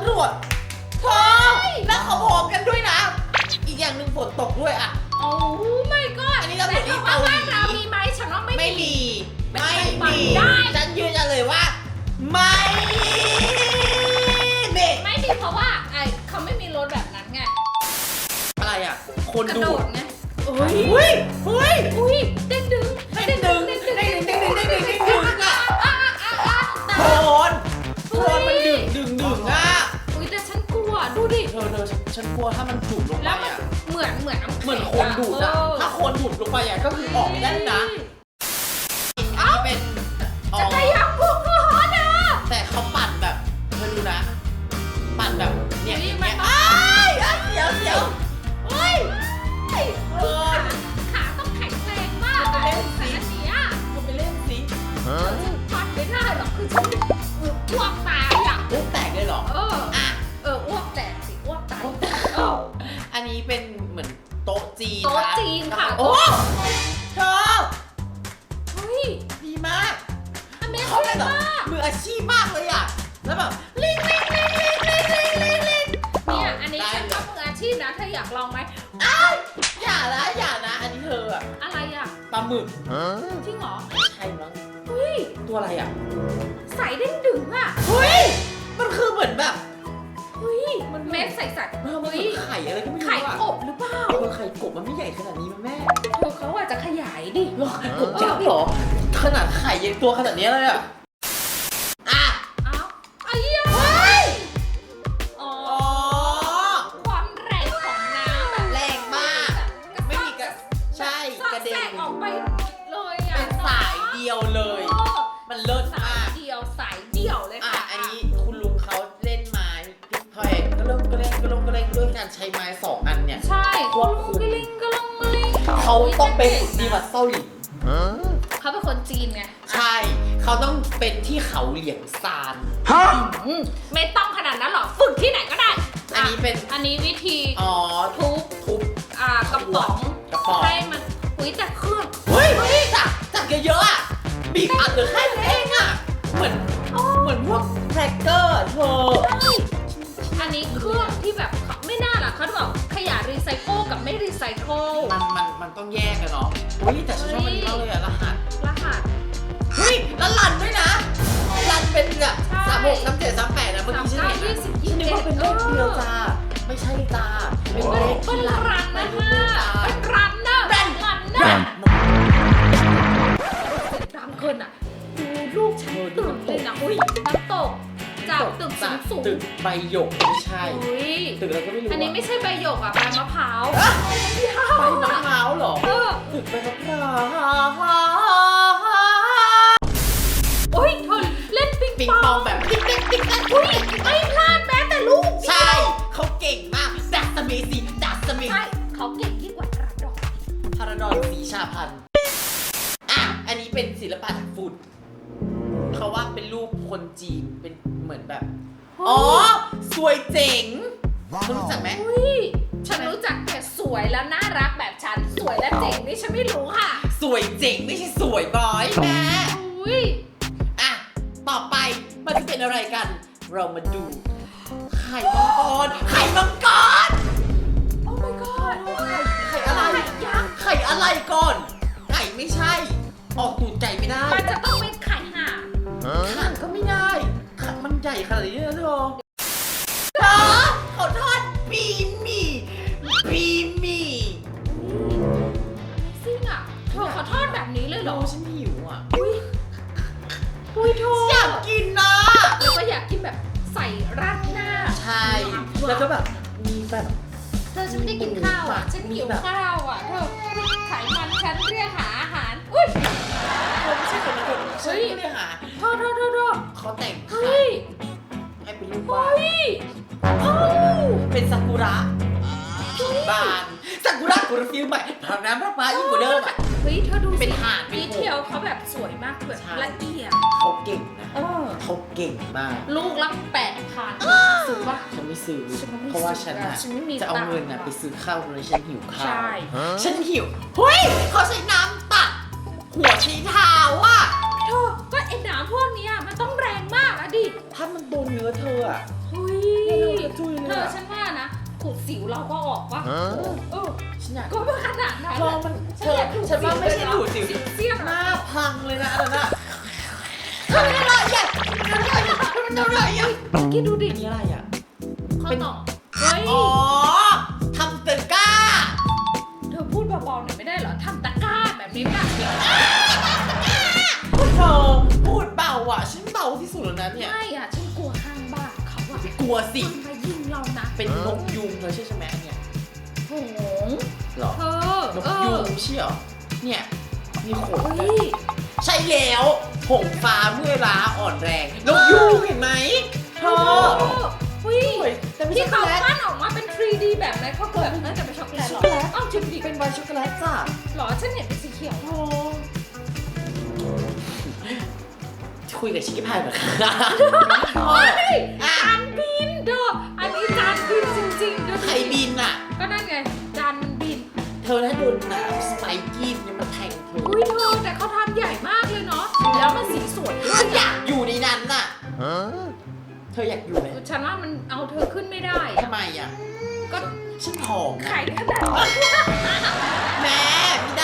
ำรวจเธอแล้วเขาพร้อมกันด้วยนะ อีกอย่างหนึ่งฝนตกด้วยอะ โอ้ไม่ก็อันนี้ตำรวจที่แต่ว่าเกาหลี บ้านเรามีไหมฉันว่าไม่ไม่มีไม่ไม่ไม่มีได้ ฉันยืนยันเลยว่า ไม่มีไม่มีเพราะว่าไอเขาไม่มีรถแบบนั้นไงอะไรอะ คนกระดูโดดไงเฮ้ยเฮ้ยเฮ้ย อุ้ยเด้งดึงเด้ง ฉันฉันกลัวถ้ามันจุ่มลงไปแล้วมันอะ เหมือนเหมือนน้ำเหมือนคนดูดอะเออถ้าคนดูดลงไปอะก็คือออกไม่ได้นะอันนี้เป็นอ๋อจักรยานพวกเขาฮอตอะแต่เขาปั่นแบบเธอดูนะ ปั่นแบบเนี่ยนี่อย่างมัเงี้น เมเขาซิ่เป็นงแบบมากมืออาชีพมากเลยอะ แล้วแบบลิงลิงลิงลิงลิงลิงลิงลิงเนี่ยอันนี้ได้ฉันเลก็ยมืออาชีพนะเธออยากลองไหมอ้ายอย่านะอย่านะ อันนี้เธออะอะไรอะปลาหมึกจริงเหรอใช่มั้งเฮ้ยตัวอะไรอะใส่เด้งดึงอะเฮ้ยมันคือเหมือนแบบเฮ้ยเม็ดใส่สัตว์มันเหมืเฮ้อยนไข่อะไรก็ไม่รู้ไข่อะกบหรือเปล่าเออไข่กบมันไม่ใหญ่ขนาดนี้มั้งแม่เธอเขาอาจจะขยายดิหรอไข่กบยักษ์เหรอ ขนาดไข่ยังตัวขนาดนี้เลยอะอะเอ้าไอ้เหี้ยอ๋ออ๋อ ความแรงของน้ำแบบแรงมาก ไม่มีกระใช่กระเด็แทนกออกไปเลยอะเป็นสายเดียวเลย เออมันเลิศสามายก เดียวสายเดี่ยวเลยอะ ค่ะอันนี้คุณลุงเขาเล่นไม้พลิกแพลงก็เริ่มก็เล่นก็เริ่มก็เล่นด้วยการใช้ไม้สองอันเนี่ย ใช่ควบคุมกลิงกลงกลิงเขาต้องไปฝึกดีวัดเซาหลินเขาเป็นคนจีนไงใช่ เขาต้องเป็นที่เขาเหลียงซานอืมไม่ต้องขนาดนั้นหรอกฝึกที่ไหนก็ได้อันนี้เป็น อันนี้วิธีอ๋อ ทุบทุบอ่ากระป๋องกระป๋องให้มันอุ้ยแต่เครื่องเฮ้ยเฮ้ยจักจักเยอะๆอะบีบอัดเหลือแค่นี้เองอะ เหมือนเหมือนพวกแครกเกอร์เธออันนี้เครื่องที่แบบไม่น่าล่ะเขาบอกขยะรีไซเคิลกับไม่รีไซเคิลมันมันมันต้องแยกกันเนาะอุ้ยแต่ฉันชอบมันนี้มากเลยอะรหัสรหัส หกสามเจ็ดสามแปดนะเมื่อสามกี้ฉันเก้าเห็นยี่นะสิบฉัยี่นสิบนึกเอ็ดว่าเป็นเลขเดียวจ้าไม่ใช่จ้าเป็นเลขเป็ที่นรันรันไปนะด้วคะยจ้าเป็นรันนะรันรันนะตามคนอะดูลูกฉันตื่นเลยนะอุ้ยน้ำตกจากตึกสูงสูงตึกใบหยกไม่ใช่ อุ้ยตึกอะไรก็ไม่รู้อันนี้ไม่ใช่ใบหยกอะใบมะพร้าวใบมะพร้าวเหรอเออ ตึกใบมะพร้าว ปิงปิงปปอองงแบบติ๊กติ๊กติ๊กติ๊กอุ้ยไม่พลาดแม้แต่ลูกใช่เขาเก่งมากดัสเมซีดัสเมใช่เขาเก่งยิ่งกว่ากระดอกพาราดอนสีชาพันธุ์อะ อันนี้เป็นศิลปะจากฝุ่นเขาว่าเป็นรูปคนจีนเป็นเหมือนแบบ อ๋อ สวยเจ๋งคุณรู้จักไหม อุ้ยฉันรู้จักแต่สวยแล้วน่ารักแบบฉัน สวยและเจ๋งนี่ฉันไม่รู้ค่ะ สวยเจ๋งไม่ใช่สวยบอยแม่ อุ้ย กัน เรามาดูไข่มังกรไข่มังกร โอ้ my god ไข่อะไรไข่ยักษ์ ไข่อะไรก่อน ไก่ไม่ใช่ ออกตูดไก่ไม่ได้มันจะต้องเป็นไข่ห่านห่านก็ไม่ได้ขามันใหญ่ขนาดนี้นะเธอเธอเขาทอดบีหมี่บีหมี่ซิ่งอะเธอขอทอดแบบนี้เลยเหรเราอฉัน ราดหน้าใช่แล้วก็แบบมีแบบเธอฉันไม่ได้กินข้าวอะฉันหิวข้าวอะเธอไขมันฉันเรียกหาอาหารอุ้ยเราไม่ใช่คนละคนฉันเฮ้ยไม่ได้หาโทษโทษโทษโทษเขาแต่งเฮ้ยให้เป็นรูปวาเฮ้ดยเอ้าเป็นซากุระผีบาน ซากุระกุระฟิลใหม่ทางน้ำพระพายิ่งกว่าเดิมอะ เฮ้ยเธอดูสิเป็นห่านเป็นดีเทลเขาแบบสวยมากแบบใช่ ละเอียดเขาเก่งนะเออเขาเก่งมาก ลูกละแปดพันซื้อปะ ฉันไม่ซื้อ ฉันก็ไม่เพราะว่าซื้ฉัอนอะฉันไม่มีจะเอาตังค์เงินอะอะไปซื้อข้าวเลยฉันหิวข้าวใช่ ฉันหิวเฮ้ยเขาใช้น้ำตัด หัวใช้เท้าอะเธอก็ไอ้หนามพวกเนี้ยมันต้องแรงมากอะดิอะเฮ้ย เนี่ยเรากระจุยเลยเธออะฉันว่านะขูดสิวเราก็ออกปะเออ ฉันอยากก็ไม่ขนาดนั้นลองมันฉันอยากขูดฉันว่าไม่ใช่ดูดสิวเสี้ยนหน้าพังเลยนะอันนั้นอะทำอะไรอะทำอะไรอะทำอะไรอะคิดดูดินี่อะไรอะข้อเป็นต่อเฮ้ยอ๋อทำตะกร้า เธอพูดเบาๆหน่อยไม่ได้เหรอทำตะกร้าแบบนี้แบบเธอพูดเบาอะฉันเบาที่สุดแล้วนะเนี่ยไม่อะฉันกลัวข้างบ้านเขาอะกลัวสิมันมายิงเรานะเป็นนกยุงเธอใช่ไหมอันเนี่ยโหง หรอเธอนกเอยุองใช่เหรอเนี่ย มีขนเฮ้ยใช่แล้วหงฟ้าเมื่อยล้าอ่อนแรงนกยุงเห็นไหมเธอเฮ้ยสวยแต่ไม่ที่ใช่ช็อกเขาโกแลตปั้นออกมาเป็น 3D แบบไหนเขาเกิดน่าจะเป็นช็อกโกแลตเหรอช็อกโกแลตอ้าวจริงดิเป็นใบช็อกโกแลตจ้ะเหรอฉันเห็นเป็นสีเขียว โอ้คุยกับชิคกี้พายเหรอคะเวยด้วย ฉันอยากอยู่ในนั้นน่ะ เธออยากอยู่ไหมฉันว่ามันเอาเธอขึ้นไม่ได้อะทำไมอะ ก็ฉันผอมนะ ไข่ขนาดนั้น แม่ไม่ได้หรือเปล่า